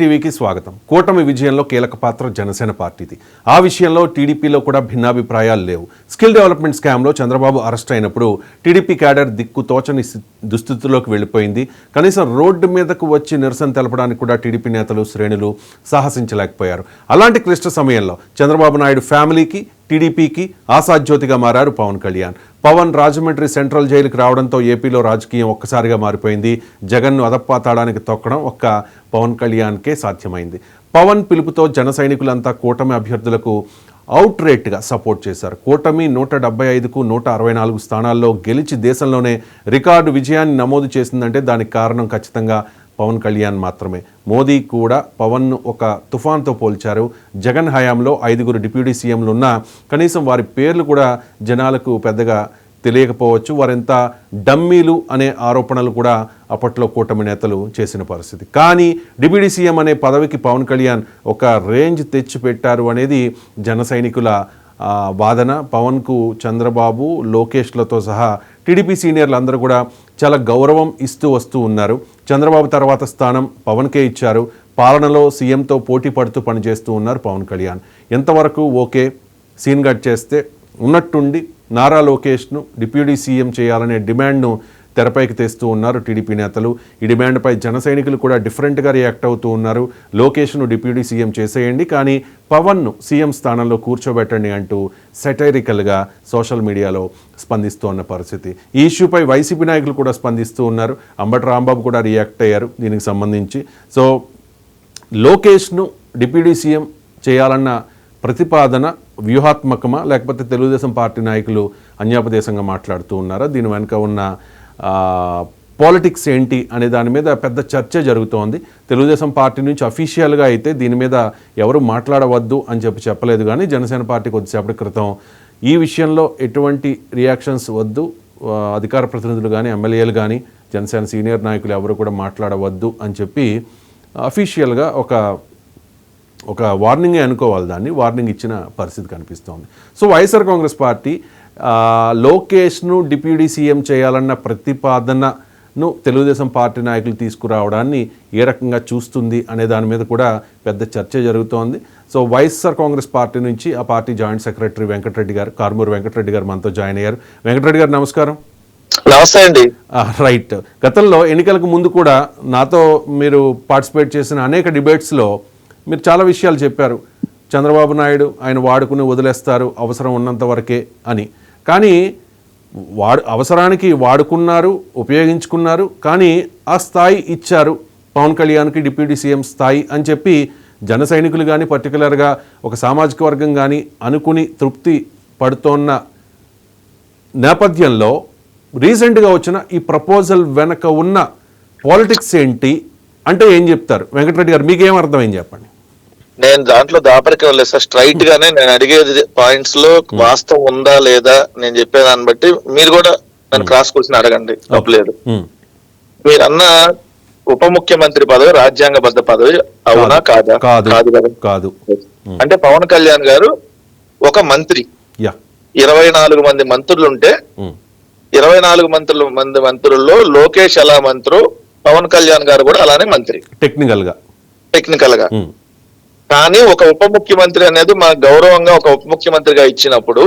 టీవీకి స్వాగతం. కూటమి విజయంలో కీలక పాత్ర జనసేన పార్టీది. ఆ విషయంలో టీడీపీలో కూడా భిన్నాభిప్రాయాలు లేవు. స్కిల్ డెవలప్మెంట్ స్కామ్లో చంద్రబాబు అరెస్ట్ అయినప్పుడు టీడీపీ క్యాడర్ దిక్కు తోచని దుస్థితిలోకి వెళ్ళిపోయింది. కనీసం రోడ్డు మీదకు వచ్చి నిరసన తెలపడానికి కూడా టీడీపీ నేతలు శ్రేణులు సాహసించలేకపోయారు. అలాంటి క్లిష్ట సమయంలో చంద్రబాబు నాయుడు ఫ్యామిలీకి టీడీపీకి ఆశాజ్యోతిగా మారారు పవన్ కళ్యాణ్. పవన్ రాజమండ్రి సెంట్రల్ జైలుకి రావడంతో ఏపీలో రాజకీయం ఒక్కసారిగా మారిపోయింది. జగన్ను అదప్పాతాడానికి తొక్కడం ఒక్క పవన్ కళ్యాణ్కే సాధ్యమైంది. పవన్ పిలుపుతో జన సైనికులంతా కూటమి అభ్యర్థులకు అవుట్ రేట్గా సపోర్ట్ చేశారు. కూటమి నూట డెబ్బై ఐదుకు నూట అరవై నాలుగు స్థానాల్లో గెలిచి దేశంలోనే రికార్డు విజయాన్ని నమోదు చేసిందంటే దానికి కారణం ఖచ్చితంగా పవన్ కళ్యాణ్ మాత్రమే. మోదీ కూడా పవన్ను ఒక తుఫాన్తో పోల్చారు. జగన్ హయాంలో ఐదుగురు డిప్యూటీ సీఎంలు ఉన్నా కనీసం వారి పేర్లు కూడా జనాలకు పెద్దగా తెలియకపోవచ్చు. వారెంత డమ్మీలు అనే ఆరోపణలు కూడా అప్పట్లో కూటమి నేతలు చేసిన పరిస్థితి. కానీ డిప్యూటీ సీఎం అనే పదవికి పవన్ కళ్యాణ్ ఒక రేంజ్ తెచ్చిపెట్టారు అనేది జన సైనికుల వాదన. పవన్కు చంద్రబాబు లోకేష్లతో సహా టీడీపీ సీనియర్లు అందరూ కూడా చాలా గౌరవం ఇస్తూ వస్తూ ఉన్నారు. చంద్రబాబు తర్వాత స్థానం పవన్కే ఇచ్చారు. పాలనలో సీఎంతో పోటీ పడుతూ పనిచేస్తూ ఉన్నారు పవన్ కళ్యాణ్. ఎంతవరకు ఓకే? సీన్ కట్ చేస్తే ఉన్నట్టుండి నారా లోకేష్ను డిప్యూటీ సీఎం చేయాలనే డిమాండ్ను తెరపైకి తెస్తూ ఉన్నారు టీడీపీ నేతలు. ఈ డిమాండ్పై జన సైనికులు కూడా డిఫరెంట్గా రియాక్ట్ అవుతూ ఉన్నారు. లోకేష్ను డిప్యూటీ సీఎం చేసేయండి కానీ పవన్ను సీఎం స్థానంలో కూర్చోబెట్టండి అంటూ సెటైరికల్గా సోషల్ మీడియాలో స్పందిస్తూ ఉన్న పరిస్థితి. ఈ ఇష్యూపై వైసీపీ నాయకులు కూడా స్పందిస్తూ ఉన్నారు. అంబటి రాంబాబు కూడా రియాక్ట్ అయ్యారు దీనికి సంబంధించి. సో లోకేష్ను డిప్యూటీ సీఎం చేయాలన్న ప్రతిపాదన వ్యూహాత్మకమా లేకపోతే తెలుగుదేశం పార్టీ నాయకులు అన్యాపదేశంగా మాట్లాడుతూ ఉన్నారా? దీని వెనుక ఉన్న పాలిటిక్స్ ఏంటి అనే దాని మీద పెద్ద చర్చ జరుగుతోంది. తెలుగుదేశం పార్టీ నుంచి అఫీషియల్గా అయితే దీని మీద ఎవరు మాట్లాడవద్దు అని చెప్పి చెప్పలేదు కానీ జనసేన పార్టీ కొద్దిసేపటి క్రితం ఈ విషయంలో ఎటువంటి రియాక్షన్స్ వద్దు. అధికార ప్రతినిధులు కానీ ఎమ్మెల్యేలు కానీ జనసేన సీనియర్ నాయకులు ఎవరు కూడా మాట్లాడవద్దు అని చెప్పి అఫీషియల్గా ఒక ఒక వార్నింగే అనుకోవాలి దాన్ని. వార్నింగ్ ఇచ్చిన పరిస్థితి కనిపిస్తోంది. సో వైఎస్ఆర్ కాంగ్రెస్ పార్టీ లోకేష్ను డిప్యూటీ సీఎం చేయాలన్న ప్రతిపాదనను తెలుగుదేశం పార్టీ నాయకులు తీసుకురావడాన్ని ఏ రకంగా చూస్తుంది అనే దాని మీద కూడా పెద్ద చర్చ జరుగుతోంది. సో వైఎస్ఆర్ కాంగ్రెస్ పార్టీ నుంచి ఆ పార్టీ జాయింట్ సెక్రటరీ వెంకటరెడ్డి గారు కార్మూరు వెంకటరెడ్డి గారు మనతో జాయిన్ అయ్యారు. వెంకటరెడ్డి గారు నమస్కారం. నమస్తే అండి. రైట్. గతంలో ఎన్నికలకు ముందు కూడా నాతో మీరు పార్టిసిపేట్ చేసిన అనేక డిబేట్స్లో మీరు చాలా విషయాలు చెప్పారు. చంద్రబాబు నాయుడు ఆయన వాడుకుని వదిలేస్తారు అవసరం ఉన్నంత వరకే అని. కానీ వాడు అవసరానికి వాడుకున్నారు ఉపయోగించుకున్నారు కానీ ఆ స్థాయి ఇచ్చారు. పవన్ కళ్యాణ్కి డిప్యూటీ సీఎం స్థాయి అని చెప్పి జన సైనికులు కానీ పర్టికులర్గా ఒక సామాజిక వర్గం కానీ అనుకుని తృప్తి పడుతోన్న నేపథ్యంలో రీసెంట్గా వచ్చిన ఈ ప్రపోజల్ వెనక ఉన్న పాలిటిక్స్ ఏంటి అంటే ఏం చెప్తారు? వెంకటరెడ్డి గారు మీకేం అర్థమైంది చెప్పండి. నేను దాంట్లో దాపరికం లేదు సార్. స్ట్రైట్ గానే నేను అడిగేది పాయింట్స్లో వాస్తవం ఉందా లేదా నేను చెప్పేదాన్ని బట్టి మీరు కూడా నన్ను క్రాస్ క్వశ్చన్ అడగండి. తప్పలేదు ఉమ్, మీరు అన్న ఉప ముఖ్యమంత్రి పదవి రాజ్యాంగబద్ధ పదవి అవునా కాదా. కాదు? కాదు. కదా అంటే పవన్ కళ్యాణ్ గారు ఒక మంత్రి. ఇరవై నాలుగు మంది మంత్రులు ఉంటే ఇరవై నాలుగు మంత్రులు మంది మంత్రుల్లో లోకేష్ ఎలా మంత్రు? పవన్ కళ్యాణ్ గారు కూడా అలానే మంత్రి. టెక్నికల్గా. ఉమ్, కానీ ఒక ఉప ముఖ్యమంత్రి అనేది మన గౌరవంగా ఒక ఉప ముఖ్యమంత్రిగా ఇచ్చినప్పుడు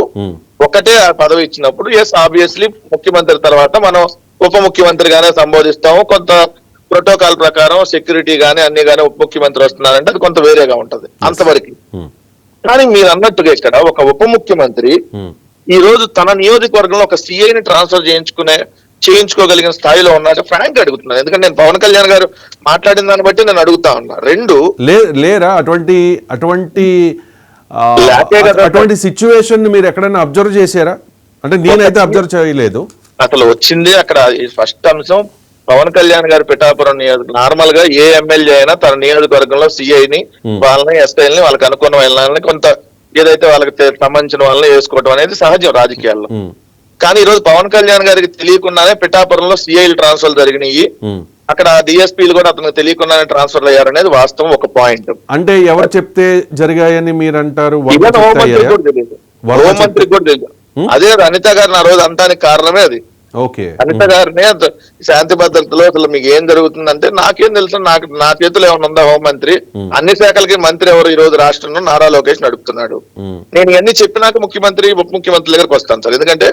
ఒకటే ఆ పదవి ఇచ్చినప్పుడు ఎస్ ఆబ్వియస్లీ ముఖ్యమంత్రి తర్వాత మనం ఉప ముఖ్యమంత్రిగానే సంబోధిస్తాము. కొంత ప్రోటోకాల్ ప్రకారం సెక్యూరిటీ గానీ అన్ని గానీ ఉప ముఖ్యమంత్రి వస్తున్నారంటే అది కొంత వేరేగా ఉంటది అంతవరకు. కానీ మీరు అన్నట్టుగా ఇక్కడ ఒక ఉప ముఖ్యమంత్రి ఈ రోజు తన నియోజకవర్గంలో ఒక సిఐని ట్రాన్స్ఫర్ చేయించుకునే చేయించుకోగలిగిన స్థాయిలో ఉన్నాక ఫ్రాంక్ అడుగుతున్నాను ఎందుకంటే నేను పవన్ కళ్యాణ్ గారు మాట్లాడిన దాన్ని బట్టి నేను అడుగుతా ఉన్నా. రెండు లే లేరా? అటువంటి అటువంటి. అటువంటి సిచ్యువేషన్ మీరు ఎక్కడైనా అబ్జర్వ్ చేశారా? అంటే నేనైతే అబ్జర్వ్ చేయలేదు. అసలు వచ్చింది అక్కడ ఫస్ట్ అంశం. పవన్ కళ్యాణ్ గారి పిఠాపురం నియోజక నార్మల్గా ఏ ఎమ్మెల్యే అయినా తన నియోజకవర్గంలో సిఐని వాళ్ళని ఎస్ఐని వాళ్ళకి అనుకున్న వాళ్ళని కొంత ఏదైతే వాళ్ళకి సంబంధించిన వాళ్ళని వేసుకోవడం అనేది సహజం రాజకీయాల్లో. కానీ ఈ రోజు పవన్ కళ్యాణ్ గారికి తెలియకుండానే పిఠాపురంలో సిఐలు ట్రాన్స్ఫర్ జరిగినాయి. అక్కడ డిఎస్పీలు కూడా అతనికి తెలియకుండానే ట్రాన్స్ఫర్ అయ్యారనేది వాస్తవం ఒక పాయింట్ అంటే ఎవరు చెప్తే జరిగాయని మీరు అంటారు అయ్యాయా? కూడా తెలియదు అదే అనిత గారిని ఆ రోజు అంతానికి కారణమే అది. అనిత గారిని శాంతి భద్రతలో అసలు మీకు ఏం జరుగుతుందంటే నాకేం తెలుసు నాకు నా చేతిలో ఏమైనా ఉందా హోంమంత్రి? అన్ని శాఖలకి మంత్రి ఎవరు ఈ రోజు రాష్ట్రంలో నారా లోకేష్ నడుపుతున్నాడు నేను ఇవన్నీ చెప్పినాక ముఖ్యమంత్రి ఉప ముఖ్యమంత్రి దగ్గరకు వస్తాను సార్. ఎందుకంటే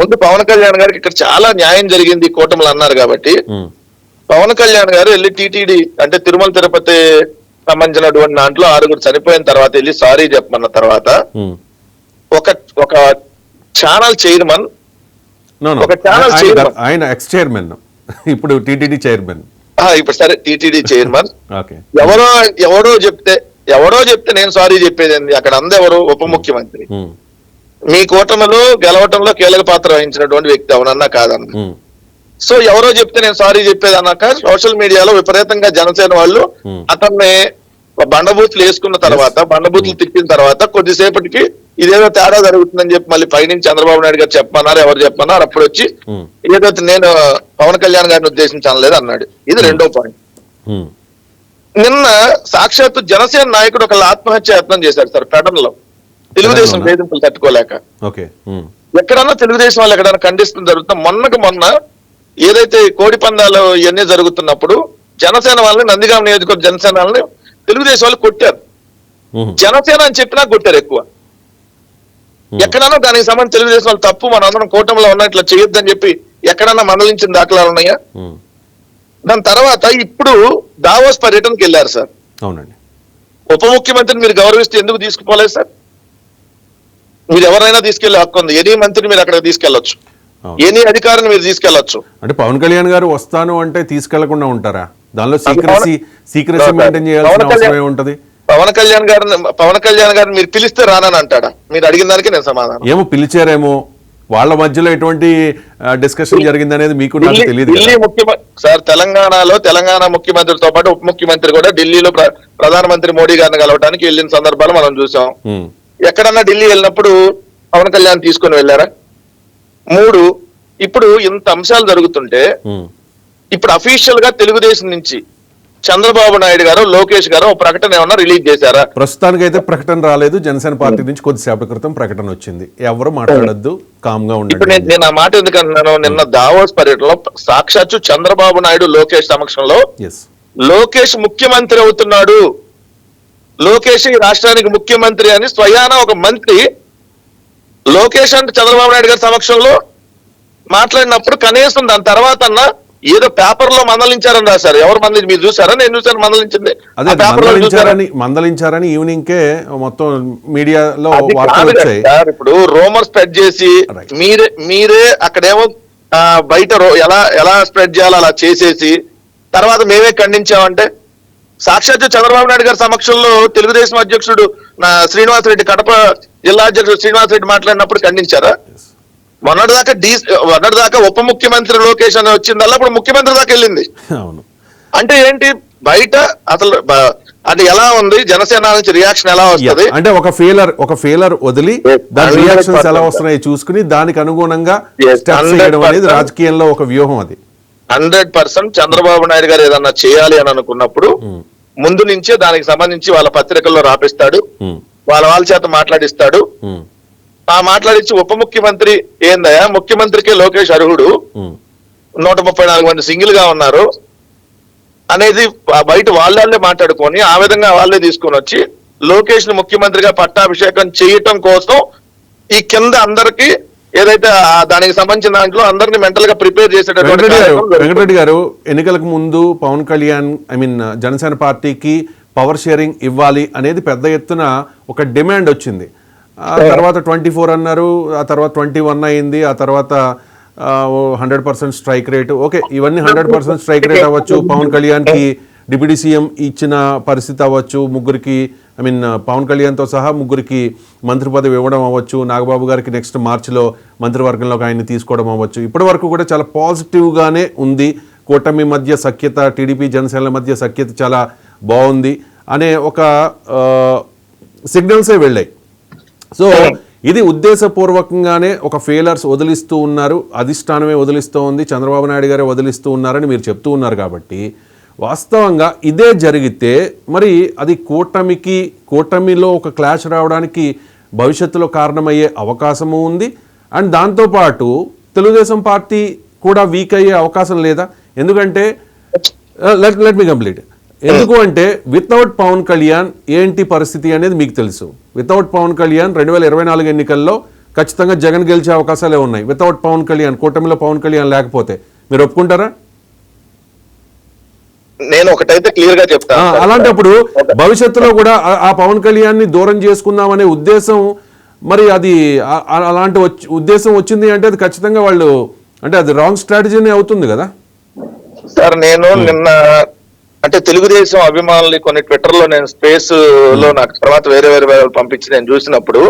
ముందు పవన్ కళ్యాణ్ గారికి ఇక్కడ చాలా న్యాయం జరిగింది కూటమిలు అన్నారు కాబట్టి. పవన్ కళ్యాణ్ గారు వెళ్ళి టీటీడీ అంటే తిరుమల తిరుపతి సంబంధించినటువంటి దాంట్లో ఆరుగురు చనిపోయిన తర్వాత వెళ్ళి సారీ చెప్పమన్న తర్వాత. ఒక ఒక ఛానల్ చైర్మన్. ఒక ఛానల్ ఆయన- చైర్మన్. ఆయన ఎక్స్ చైర్మన్ ఇప్పుడు టీటీడీ చైర్మన్ ఇప్పుడు సరే టీటీడీ చైర్మన్ ఎవరో ఎవడో చెప్తే ఎవడో చెప్తే నేను సారీ చెప్పేది అక్కడ అందెవరు? ఉప ముఖ్యమంత్రి. ఉమ్, మీ కూటమిలో గెలవటంలో కీలక పాత్ర వహించినటువంటి వ్యక్తి అవునన్నా కాదన్న. ఉమ్, సో ఎవరో చెప్తే నేను సారీ చెప్పేది అన్నాక సోషల్ మీడియాలో విపరీతంగా జనసేన వాళ్ళు Hmm. అతన్ని బండబూతులు వేసుకున్న తర్వాత బండబూతులు తిప్పిన తర్వాత కొద్దిసేపటికి ఇదేదో తేడా జరుగుతుందని చెప్పి మళ్ళీ పైనుంచి చంద్రబాబు నాయుడు గారు చెప్పమన్నారు ఎవరు చెప్పమన్నారు అప్పుడు వచ్చి ఉమ్, ఏదో నేను పవన్ కళ్యాణ్ గారిని ఉద్దేశించి అనలేదు అన్నాడు. ఇది రెండో పాయింట్ ఉమ్, నిన్న సాక్షాత్తు జనసేన నాయకుడు ఒక ఆత్మహత్య యత్నం చేశాడు సార్ పెడన్లో తెలుగుదేశం? వేధింపులు తట్టుకోలేక. ఎక్కడన్నా తెలుగుదేశం వాళ్ళు ఎక్కడన్నా ఖండిస్తుంది జరుగుతున్నా మొన్నకు మొన్న ఏదైతే కోడి పందాలు ఇవన్నీ జరుగుతున్నప్పుడు జనసేన వాళ్ళని నందిగామ నియోజకవర్గ జనసేన వాళ్ళని తెలుగుదేశం వాళ్ళు కొట్టారు. జనసేన అని చెప్పినా కొట్టారు ఎక్కువ. ఎక్కడన్నా దానికి సంబంధించి తెలుగుదేశం వాళ్ళు తప్పు మన అందరం కూటమిలో ఉన్న ఇట్లా చేయొద్దని చెప్పి ఎక్కడన్నా మందలించిన దాఖలాలు ఉన్నాయా? దాని తర్వాత ఇప్పుడు దావోస్ పర్యటనకి వెళ్ళారు సార్. అవునండి. ఉప ముఖ్యమంత్రిని మీరు గౌరవిస్తే ఎందుకు తీసుకుపోలేదు సార్? మీరు ఎవరైనా తీసుకెళ్ళే హక్కు ఉంది. ఎనీ మంత్రిని మీరు అక్కడ తీసుకెళ్ళొచ్చు. ఎనీ అధికారిని మీరు తీసుకెళ్ళొచ్చు అంటే పవన్ కళ్యాణ్ గారు వస్తాను అంటే తీసుకెళ్ళకుండా ఉంటారా? దానిలో సీక్రసీ సీక్రసీ మెయింటైన్ చేయాల్సిన అవసరం ఏముంటది పవన్ కళ్యాణ్ గారిని పవన్ కళ్యాణ్ గారిని మీరు పిలిస్తే రానని అంటాడా? మీరు అడిగిన దానికి నేను సమాధానం. ఏమో పిలిచారేమో. వాళ్ళ మధ్యలో ఎటువంటి డిస్కషన్ జరిగింది అనేది మీకు నాకు తెలియదు ఢిల్లీ ముఖ్యమంత్రి సార్ తెలంగాణలో తెలంగాణ ముఖ్యమంత్రితో పాటు ఉప ముఖ్యమంత్రి కూడా ఢిల్లీలో ప్ర- ప్రధానమంత్రి మోడీ గారిని కలవడానికి వెళ్ళిన సందర్భాలు మనం చూసాం. ఎక్కడన్నా ఢిల్లీ వెళ్ళినప్పుడు పవన్ కళ్యాణ్ తీసుకొని వెళ్ళారా? మూడు ఇప్పుడు ఇంత అంశాలు జరుగుతుంటే ఇప్పుడు అఫీషియల్గా తెలుగుదేశం నుంచి చంద్రబాబు నాయుడు గారు లోకేష్ గారు ఒక ప్రకటన ఏమన్నా రిలీజ్ చేశారా? ప్రస్తుతానికి అయితే ప్రకటన రాలేదు. జనసేన పార్టీ నుంచి కొద్దిసేపటి క్రితం ప్రకటన వచ్చింది. ఎవరు మాట్లాడొద్దు కామ్గా ఇప్పుడు నేను ఉండండి నేను ఆ మాట ఎందుకంటున్నాను నిన్న దావోస్ పర్యటనలో సాక్షాత్తు చంద్రబాబు నాయుడు లోకేష్ సమక్షంలో లోకేష్ ముఖ్యమంత్రి అవుతున్నాడు. లోకేష్ ఈ రాష్ట్రానికి ముఖ్యమంత్రి అని స్వయాన ఒక మంత్రి లోకేష్ అంటే చంద్రబాబు నాయుడు గారి సమక్షంలో మాట్లాడినప్పుడు కనీసం దాని తర్వాత అన్న ఏదో పేపర్లో మందలించారని రాశారు. ఎవరు మందలించి మీరు చూసారా నేను చూసాను మందలించింది. అదే మందలించారని మందలించారని ఈవినింగ్ కే మొత్తం మీడియాలో వార్తలు ఇప్పుడు రోమర్ స్ప్రెడ్ చేసి. మీరే మీరే అక్కడేమో బయట ఎలా ఎలా స్ప్రెడ్ చేయాలో అలా చేసేసి తర్వాత మేమే ఖండించామంటే సాక్షాత్ చంద్రబాబు నాయుడు గారి సమక్షంలో తెలుగుదేశం అధ్యక్షుడు నా శ్రీనివాస్ రెడ్డి కడప జిల్లా అధ్యక్షుడు శ్రీనివాస్ రెడ్డి మాట్లాడినప్పుడు ఖండించారా? Yes. మొన్నటిదాకా డీ మొన్నటిదాకా ఉప ముఖ్యమంత్రి లోకేష్ అని వచ్చిందల్లా ఇప్పుడు ముఖ్యమంత్రి దాకా వెళ్ళింది. అవును. అంటే ఏంటి? బయట అసలు అది ఎలా ఉంది? జనసేన నుంచి రియాక్షన్ ఎలా వస్తుంది? అంటే ఒక ఫెయిలర్ ఒక ఫెయిలర్ వదిలి దాని 100% రియాక్షన్స్ ఎలా వస్తున్నాయి చూసుకుని దానికి అనుగుణంగా అనేది 100% రాజకీయంలో ఒక వ్యూహం అది. హండ్రెడ్ పర్సెంట్ చంద్రబాబు నాయుడు గారు ఏదన్నా చేయాలి అని అనుకున్నప్పుడు ఉమ్, ముందు నుంచే దానికి సంబంధించి వాళ్ళ పత్రికల్లో రాపిస్తాడు. ఉమ్, వాళ్ళ వాళ్ళ చేత మాట్లాడిస్తాడు. ఉమ్, ఆ మాట్లాడించి ఉప ముఖ్యమంత్రి ఏందయ్యా? ముఖ్యమంత్రికే లోకేష్ అర్హుడు. నూట ముప్పై నాలుగు మంది సింగిల్గా ఉన్నారు. అనేది బయట వాళ్ళే మాట్లాడుకొని ఆ విధంగా వాళ్ళే తీసుకొని వచ్చి లోకేష్ని ముఖ్యమంత్రిగా పట్టాభిషేకం చేయటం కోసం ఈ కింద అందరికి ఏదైతే దానికి సంబంధించిన దాంట్లో అందరిని మెంటల్గా ప్రిపేర్ చేసేటటువంటి. వెంకటరెడ్డి గారు ఎన్నికలకు ముందు పవన్ కళ్యాణ్ ఐ మీన్ జనసేన పార్టీకి పవర్ షేరింగ్ ఇవ్వాలి అనేది పెద్ద ఎత్తున ఒక డిమాండ్ వచ్చింది. ఆ తర్వాత ట్వంటీ ఫోర్ అన్నారు ఆ తర్వాత ట్వంటీ వన్ అయింది ఆ తర్వాత hundred percent strike rate. Okay ఇవన్నీ హండ్రెడ్ పర్సెంట్ స్ట్రైక్ రేట్ అవ్వచ్చు. పవన్ కళ్యాణ్కి డిప్యూటీ సీఎం ఇచ్చిన పరిస్థితి అవ్వచ్చు. ముగ్గురికి ఐ మీన్ పవన్ కళ్యాణ్తో సహా ముగ్గురికి మంత్రి పదవి ఇవ్వడం అవ్వచ్చు. నాగబాబు గారికి నెక్స్ట్ మార్చిలో మంత్రివర్గంలోకి ఆయన్ని తీసుకోవడం అవ్వచ్చు. ఇప్పటి వరకు కూడా చాలా పాజిటివ్గానే ఉంది. కూటమి మధ్య సఖ్యత టీడీపీ జనసేనల మధ్య సఖ్యత చాలా బాగుంది. అనే ఒక సిగ్నల్సే వెళ్ళాయి. సో ఇది ఉద్దేశపూర్వకంగానే ఒక ఫెయిలర్స్ వదిలిస్తూ ఉన్నారు అధిష్టానమే వదిలిస్తూ ఉంది చంద్రబాబు నాయుడు గారే వదిలిస్తూ ఉన్నారని మీరు చెప్తూ ఉన్నారు కాబట్టి వాస్తవంగా ఇదే జరిగితే మరి అది కూటమికి కూటమిలో ఒక క్లాష్ రావడానికి భవిష్యత్తులో కారణమయ్యే అవకాశము ఉంది. అండ్ దాంతోపాటు తెలుగుదేశం పార్టీ కూడా వీక్ అయ్యే అవకాశం లేదా? ఎందుకంటే లెట్ లెట్ మీ కంప్లీట్ ఎందుకు అంటే వితౌట్ పవన్ కళ్యాణ్ ఏంటి పరిస్థితి అనేది మీకు తెలుసు. వితౌట్ పవన్ కళ్యాణ్ రెండు వేల ఇరవై నాలుగు ఎన్నికల్లో ఖచ్చితంగా జగన్ గెలిచే అవకాశాలే ఉన్నాయి. వితౌట్ పవన్ కళ్యాణ్ కూటమిలో పవన్ కళ్యాణ్ లేకపోతే. మీరు ఒప్పుకుంటారా? నేను ఒకటైతే క్లియర్గా సార్. అలాంటప్పుడు భవిష్యత్తులో కూడా ఆ- పవన్ కళ్యాణ్ని దూరం చేసుకుందాం అనే ఉద్దేశం మరి అది అలాంటి ఉద్దేశం వచ్చింది అంటే అది ఖచ్చితంగా వాళ్ళు అంటే అది రాంగ్ స్ట్రాటజీనే అవుతుంది కదా? సార్ నేను నిన్న అంటే తెలుగుదేశం అభిమానులు కొన్ని ట్విట్టర్లో నేను స్పేస్లో నాకు తర్వాత వేరే వేరే వాళ్ళు పంపించి నేను చూసినప్పుడు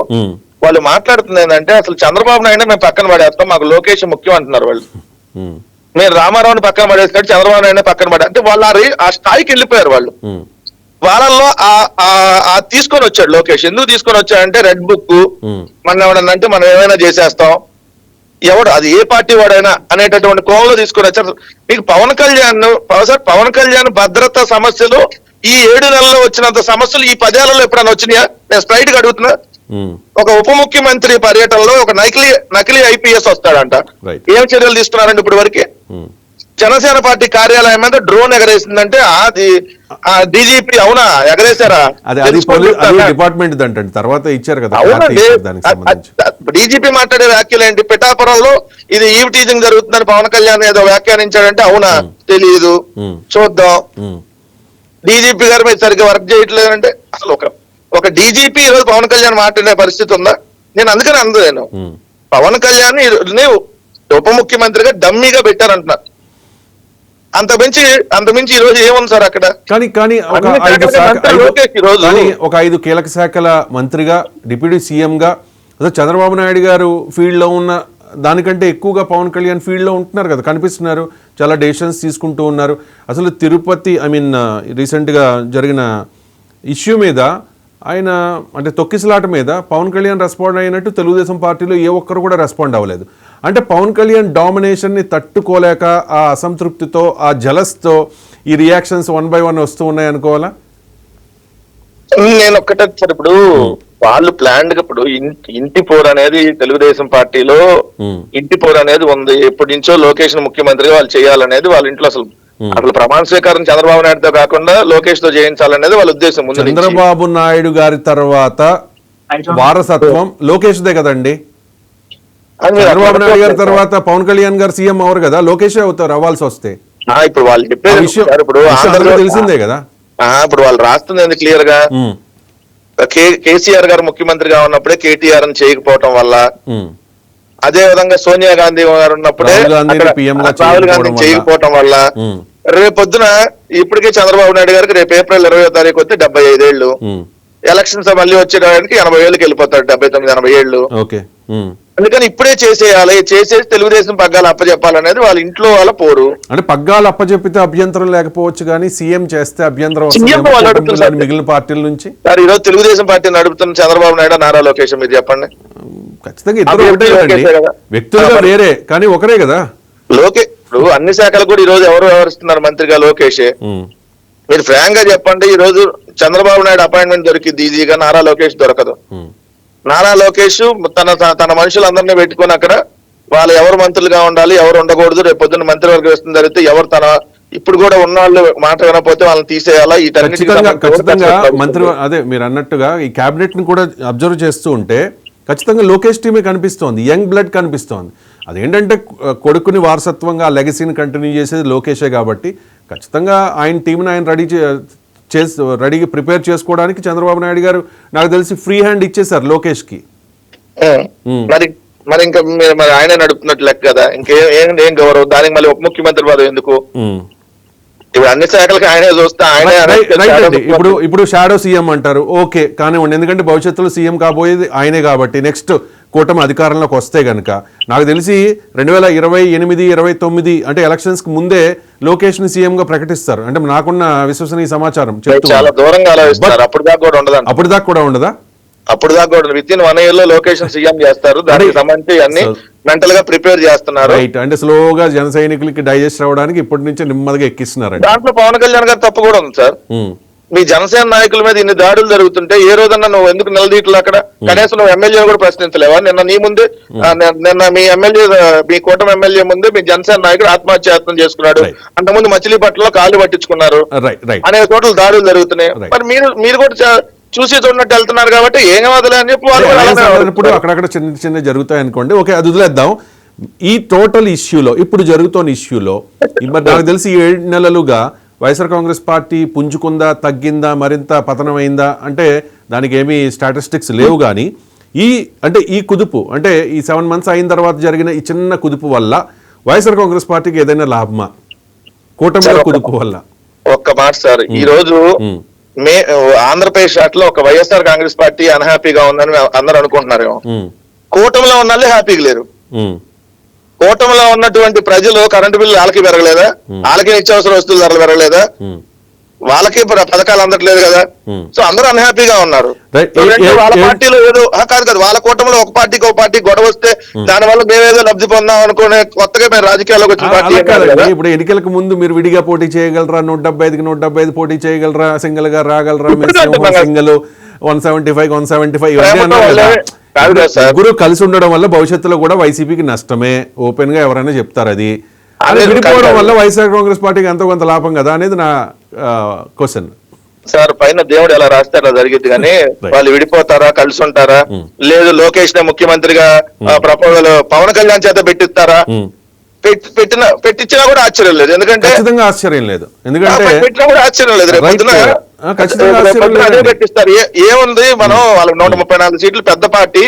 వాళ్ళు మాట్లాడుతుంది ఏంటంటే అసలు చంద్రబాబు నాయుడు మేము పక్కన పడేస్తాం మాకు లోకేష్ ముఖ్యం అంటున్నారు వాళ్ళు. మీరు రామారావుని పక్కన పడేసినట్టు చంద్రబాబు నాయుడు పక్కన పడే అంటే వాళ్ళు ఆ స్థాయికి వెళ్ళిపోయారు వాళ్ళు. వాళ్ళల్లో ఆ- తీసుకొని వచ్చాడు లోకేష్. ఎందుకు తీసుకొని వచ్చాడంటే రెడ్ బుక్ మన ఎవడనంటే మనం ఏమైనా చేసేస్తాం ఎవడు అది ఏ పార్టీ వాడైనా అనేటటువంటి కోవలో తీసుకొని వచ్చారు. మీకు పవన్ కళ్యాణ్ సార్ పవన్ కళ్యాణ్ భద్రతా సమస్యలు ఈ ఏడు నెలల్లో వచ్చినంత సమస్యలు ఈ పదేళ్ళలో ఎప్పుడైనా వచ్చినాయా? నేను స్ట్రైట్గా అడుగుతున్నా ఒక ఉప ముఖ్యమంత్రి పర్యటనలో ఒక నకిలీ నకిలీ ఐపీఎస్ వస్తాడంట. ఏం చర్యలు తీసుకున్నారండి ఇప్పుడు వరకు. జనసేన పార్టీ కార్యాలయం మీద డ్రోన్ ఎగరేసిందంటే అది డీజీపీ అవునా? ఎగరేశారా? డిపార్ట్మెంట్ అంటండి తర్వాత ఇచ్చారు కదా డీజీపీ మాట్లాడే వ్యాఖ్యలు ఏంటి? పిఠాపురంలో ఇది ఈవ్ టీజింగ్ జరుగుతుందని పవన్ కళ్యాణ్ ఏదో వ్యాఖ్యానించాడంటే అవునా? తెలియదు చూద్దాం. డీజీపీ గారు మీరు సరిగ్గా వర్క్ చేయట్లేదంటే అసలు ఒక ఒక డీజీపీ ఈరోజు పవన్ కళ్యాణ్ మాట్లాడే పరిస్థితి ఉందా? నేను అందుకని అందలేను. పవన్ కళ్యాణ్ని ఉప ముఖ్యమంత్రిగా డమ్మీగా పెట్టారంటున్నారు. అంత మించి అంత మించి ఈ రోజు ఏముంది సార్ అక్కడ? కానీ కానీ ఒక ఐదు ఈరోజు. కీలక శాఖల మంత్రిగా డిప్యూటీ సీఎంగా చంద్రబాబు నాయుడు గారు ఫీల్డ్లో ఉన్న దానికంటే ఎక్కువగా పవన్ కళ్యాణ్ ఫీల్డ్లో ఉంటున్నారు కదా కనిపిస్తున్నారు. చాలా డెసిషన్స్ తీసుకుంటూ ఉన్నారు. అసలు తిరుపతి ఐ మీన్ రీసెంట్గా జరిగిన ఇష్యూ మీద ఆయన అంటే తొక్కిసలాట మీద పవన్ కళ్యాణ్ రెస్పాండ్ అయినట్టు తెలుగుదేశం పార్టీలో ఏ ఒక్కరు కూడా రెస్పాండ్ అవ్వలేదు. అంటే పవన్ కళ్యాణ్ డామినేషన్ని తట్టుకోలేక ఆ అసంతృప్తితో ఆ జలస్తో ఈ రియాక్షన్స్ వన్ బై వన్ వస్తూ ఉన్నాయి అనుకోవాలా? నేను ఒక్కటే సార్ ఇప్పుడు వాళ్ళు ప్లాన్డ్గా ఇప్పుడు ఇంటి పోర్ అనేది తెలుగుదేశం పార్టీలో ఇంటి పోర్ అనేది ఉంది. ఎప్పటి నుంచో లోకేష్ ముఖ్యమంత్రిగా వాళ్ళు చేయాలనేది వాళ్ళ ఇంట్లో అసలు అసలు ప్రమాణ స్వీకారం చంద్రబాబు నాయుడుతో కాకుండా లోకేష్తో చేయించాలనేది వాళ్ళ ఉద్దేశం. చంద్రబాబు నాయుడు గారి తర్వాత వారసత్వం లోకేష్దే కదండి? చంద్రబాబు నాయుడు గారి. తర్వాత పవన్ కళ్యాణ్ గారు సీఎం అవరు కదా? లోకేషే అవుతారు అవ్వాల్సి వస్తే. ఆ, ఇప్పుడు వాళ్ళు సార్ ఇప్పుడు తెలిసిందే కదా? ఇప్పుడు వాళ్ళు రాస్తుంది క్లియర్గా? కేసీఆర్ గారు ముఖ్యమంత్రిగా ఉన్నప్పుడే కేటీఆర్ అని చేయకపోవటం వల్ల. అదే విధంగా సోనియా గాంధీ గారు ఉన్నప్పుడే రాహుల్ గాంధీ చేయకపోవడం వల్ల. రేపొద్దున ఇప్పటికే చంద్రబాబు నాయుడు గారికి రేపు ఏప్రిల్ ఇరవై తారీఖు వస్తే డెబ్బై ఐదేళ్ళు ఎలక్షన్స్ మళ్ళీ వచ్చేటానికి ఎనభై ఏళ్ళకి వెళ్ళిపోతాడు డెబ్బై తొమ్మిది ఎనభై ఏళ్ళు. అందుకని ఇప్పుడే చేసేయాలి చేసేసి తెలుగుదేశం పగ్గాలు అప్పచెప్పాలనేది వాళ్ళ ఇంట్లో వాళ్ళ పోరు. అంటే పగ్గాలు అప్పచెప్పితే అభ్యంతరం లేకపోవచ్చు కానీ సీఎం చేస్తే అభ్యంతరం. మిగిలిన పార్టీల నుంచి. సార్ ఈ రోజు తెలుగుదేశం పార్టీ నడుపుతున్న చంద్రబాబు నాయుడు నారా లోకేష్ మీరు చెప్పండి. ఖచ్చితంగా ఇద్దరు ఒకటే. వ్యక్తులుగా వేరే కానీ ఒకరే కదా. లోకే ఇప్పుడు అన్ని శాఖలు కూడా ఈ రోజు ఎవరు వ్యవహరిస్తున్నారు మంత్రిగా లోకేష్? మీరు ఫ్రాంక్గా చెప్పండి ఈ రోజు చంద్రబాబు నాయుడు అపాయింట్మెంట్ దొరికింది ఈజీగా నారా లోకేష్ దొరకదు. నారా లోకేష్ తన తన- మనుషులందరినీ పెట్టుకొని అక్కడ వాళ్ళు ఎవరు మంత్రులుగా ఉండాలి ఎవరు ఉండకూడదు రేపు పొద్దున్న మంత్రివర్గ విస్తరణ జరిగితే ఎవరు తన ఇప్పుడు కూడా ఉన్న వాళ్ళు మాట వినకపోతే వాళ్ళని తీసేయాలా? ఖచ్చితంగా మంత్రి అదే మీరు అన్నట్టుగా ఈ క్యాబినెట్ని కూడా అబ్జర్వ్ చేస్తూ ఉంటే ఖచ్చితంగా లోకేష్ టీమే కనిపిస్తోంది యంగ్ బ్లడ్ కనిపిస్తోంది. అదేంటంటే కొడుకుని వారసత్వంగా లెగసీని కంటిన్యూ చేసేది లోకేషే కాబట్టి ఖచ్చితంగా ఆయన టీంని ఆయన రెడీ చేసి రెడీగా ప్రిపేర్ చేసుకోవడానికి చంద్రబాబు నాయుడు గారు నాకు తెలిసి ఫ్రీ హ్యాండ్ ఇచ్చేశారు లోకేష్కి. ఉం. ఉం. మరి మరి ఇంకా మీరు మరి ఆయనే నడుపుతున్నట్టు లెక్క కదా. ఇంకేం ఏం ఏం గౌరవం? దానికి మళ్ళీ ఉప ముఖ్యమంత్రి పదవి ఎందుకు. ఇప్పుడు అన్ని శాఖలకి ఆయనే చూస్తే ఆయనే ఇప్పుడు ఇప్పుడు షాడో సీఎం అంటారు. ఓకే కానివ్వండి. ఎందుకంటే భవిష్యత్తులో సీఎం కాబోయేది ఆయనే కాబట్టి. నెక్స్ట్ కూటమి అధికారంలోకి వస్తే గనుక నాకు తెలిసి రెండు వేల ఇరవై ఎనిమిది ఇరవై తొమ్మిది అంటే ఎలక్షన్స్కి ముందే లోకేష్ని సీఎం గా ప్రకటిస్తారు. అంటే నాకున్న విశ్వసనీయ సమాచారం చాలా. దూరంగా అప్పుడు దాకా కూడా అప్పుడు దాకా కూడా ఉండదా? అప్పుడు దాకా కూడా విత్ ఇన్ వన్ ఇయర్లో లొకేషన్ సీఎం చేస్తారు. దానికి సంబంధించి అన్ని మెంటల్గా ప్రిపేర్ చేస్తున్నారు. రైట్. అంటే స్లోగా జన సైనికులకి డైజెస్ట్ అవ్వడానికి ఇప్పటి నుంచే నెమ్మదిగా ఎక్కిస్తున్నారండి. దాంట్లో పవన్ కళ్యాణ్ గారు తప్పు కూడా ఉంది సార్. మీ జనసేన నాయకుల మీద ఇన్ని దాడులు జరుగుతుంటే ఏ రోజన్నా నువ్వు ఎందుకు నిలదీయట్లే అక్కడ? కనీసం నువ్వు ఎమ్మెల్యే కూడా ప్రశ్నించలేవా? నిన్న నీ ముందే నిన్న- మీ ఎమ్మెల్యే మీ కూటమి ఎమ్మెల్యే ముందే మీ జనసేన నాయకుడు ఆత్మహత్యాయత్నం చేసుకున్నాడు. అంతకుముందు మచిలీపట్నంలో కాళ్ళు పట్టించుకున్నారు. అనేక చోట్ల దాడులు జరుగుతున్నాయి. మరి మీరు మీరు కూడా చూసి చూడనట్టు వెళ్తున్నారు కాబట్టి ఏం కావదులే అని చెప్పి వాళ్ళు ఇప్పుడు. అక్కడక్కడ చిన్న చిన్న జరుగుతాయి అనుకోండి. ఓకే అది వదిలేద్దాం. ఈ టోటల్ ఇష్యూలో ఇప్పుడు జరుగుతున్న ఇష్యూలో మరి నాకు తెలిసి ఈ ఏడు నెలలుగా వైఎస్ఆర్ కాంగ్రెస్ పార్టీ పుంజుకుందా తగ్గిందా మరింత పతనమైందా? అంటే దానికి ఏమీ స్టాటిస్టిక్స్ లేవు కానీ ఈ అంటే ఈ కుదుపు అంటే ఈ సెవెన్ మంత్స్ అయిన తర్వాత జరిగిన ఈ చిన్న కుదుపు వల్ల వైఎస్ఆర్ కాంగ్రెస్ పార్టీకి ఏదైనా లాభమా? కూటమిలో కుదుపు వల్ల. ఒక్క మాట సార్ ఈ రోజు. మే ఆంధ్రప్రదేశ్ అట్లా ఒక వైఎస్ఆర్ కాంగ్రెస్ పార్టీ అన్హ్యాపీగా ఉందని అందరూ అనుకుంటున్నారు కూటమిలో ఉన్న హ్యాపీగా లేరు. కూటమిలో ఉన్నటువంటి ప్రజలు కరెంటు బిల్లు వాళ్ళకి పెరగలేదా? వాళ్ళకి నిత్యావసర వస్తువుల ధరలు పెరగలేదా. వాళ్ళకి పథకాలు అందట్లేదు కదా. సో అందరూ అన్హ్యాపీగా ఉన్నారు. వాళ్ళ పార్టీలో ఏదో కాదు కాదు. వాళ్ళ కూటమిలో ఒక పార్టీకి ఒక పార్టీ గొడవ వస్తే దాని వల్ల మేమేదో లబ్ధి పొందాం అనుకునే కొత్తగా మేము రాజకీయాల్లోకి వచ్చిన పార్టీ ఇప్పుడు ఎన్నికలకు ముందు మీరు విడిగా పోటీ చేయగలరా? నూట డెబ్బై ఐదుకి నూట డెబ్బై ఐదు పోటీ చేయగలరా? సింగిల్గా రాగలరా. Single one seventy five one seventy five కదా. ముగ్గురు కలిసి ఉండడం వల్ల భవిష్యత్తులో కూడా వైసీపీకి నష్టమే. ఓపెన్గా ఎవరైనా చెప్తారు అది. విడిపోవడం. వల్ల వైఎస్ఆర్ కాంగ్రెస్ పార్టీకి ఎంతో కొంత లాభం కదా అనేది నా క్వశ్చన్. సార్ పైన దేవుడు ఎలా రాస్తే అలా జరిగింది కానీ వాళ్ళు విడిపోతారా కలిసి ఉంటారా? లేదు లోకేష్ నే ముఖ్యమంత్రిగా ప్రపోజల్ పవన్ కళ్యాణ్ చేత పెట్టిస్తారా? పెట్- పెట్టిన పెట్టించినా కూడా ఆశ్చర్యం లేదు. ఎందుకంటే ఆశ్చర్యం లేదు. ఎందుకంటే పెట్టినా కూడా ఆశ్చర్యం లేదు రేపు అదే. పెట్టిస్తారు. ఏముంది? మనం వాళ్ళకి నూట ముప్పై నాలుగు సీట్లు పెద్ద పార్టీ.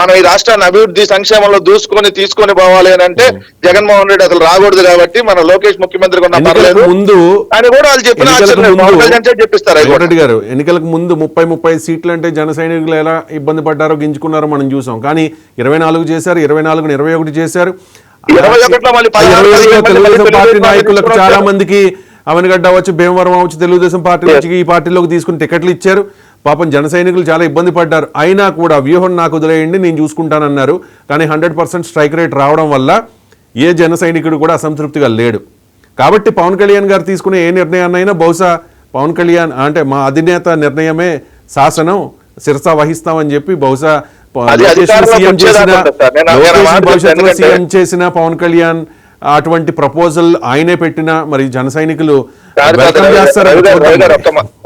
మనం ఈ రాష్ట్రాన్ని అభివృద్ధి సంక్షేమంలో దూసుకొని తీసుకొని పోవాలి అని అంటే జగన్మోహన్ రెడ్డి అసలు రాకూడదు కాబట్టి మన లోకేష్ ఎన్నికలకు పర్లేదు. ముందు అని కూడా వాళ్ళు చెప్పిన చెప్పిస్తారు గారు ఎన్నికలకు ముందు ముప్పై ముప్పై సీట్లు అంటే జన సైనికులు ఎలా ఇబ్బంది పడ్డారో గింజుకున్నారో మనం చూసాం. కానీ ఇరవై నాలుగు చేశారు ఇరవై నాలుగుని ఇరవై ఒకటి చేశారు. ఇరవై ఒకటిలో మళ్ళీ తెలుగుదేశం పార్టీ పార్టీ నాయకులకు చాలా. మందికి అవనగడ్డ అవ్వచ్చు భీమవరం అవ్వచ్చు తెలుగుదేశం పార్టీ నుంచి ఈ పార్టీలోకి తీసుకుని టికెట్లు ఇచ్చారు. పాపం జన సైనికులు చాలా ఇబ్బంది పడ్డారు. అయినా కూడా వ్యూహం నాకు వదిలేయండి నేను చూసుకుంటానన్నారు. కానీ హండ్రెడ్ పర్సెంట్ స్ట్రైక్ రేట్ రావడం వల్ల ఏ జన సైనికుడు కూడా అసంతృప్తిగా లేడు. కాబట్టి పవన్ కళ్యాణ్ గారు తీసుకునే ఏ నిర్ణయాన్నైనా బహుశా పవన్ కళ్యాణ్ అంటే మా అధినేత నిర్ణయమే శాసనం శిరస వహిస్తామని చెప్పి బహుశా సీఎం చేసిన పవన్ కళ్యాణ్ అటువంటి ప్రపోజల్ ఆయనే పెట్టిన మరి జన సైనికులు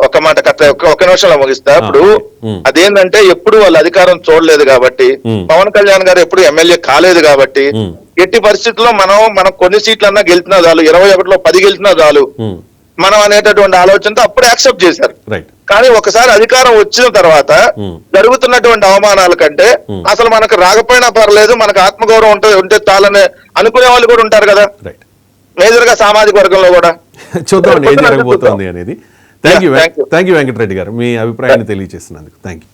ఒక్క మాట కథ ఒక్క నిమిషంలో ముగిస్తా ఇప్పుడు. అదేంటంటే ఎప్పుడు వాళ్ళు అధికారం చూడలేదు కాబట్టి. పవన్ కళ్యాణ్ గారు ఎప్పుడు ఎమ్మెల్యే కాలేదు కాబట్టి. ఎట్టి పరిస్థితుల్లో మనం మనం కొన్ని సీట్లన్నా గెలిచినా చాలు ఇరవై ఒకటిలో పది గెలిచినా చాలు మనం అనేటటువంటి ఆలోచనతో అప్పుడు యాక్సెప్ట్ చేశారు. కానీ ఒకసారి అధికారం వచ్చిన తర్వాత జరుగుతున్నటువంటి అవమానాల కంటే అసలు మనకు రాకపోయినా పర్లేదు మనకు ఆత్మగౌరవం ఉంటే ఉంటే చాలని అనుకునే వాళ్ళు కూడా ఉంటారు కదా. మేజర్గా సామాజిక వర్గంలో కూడా. చూద్దాం ఏం జరగబోతోంది అనేది. Thank you thank you Venkatareddy గారు. మీ అభిప్రాయాన్ని తెలియజేసినందుకు. Thank you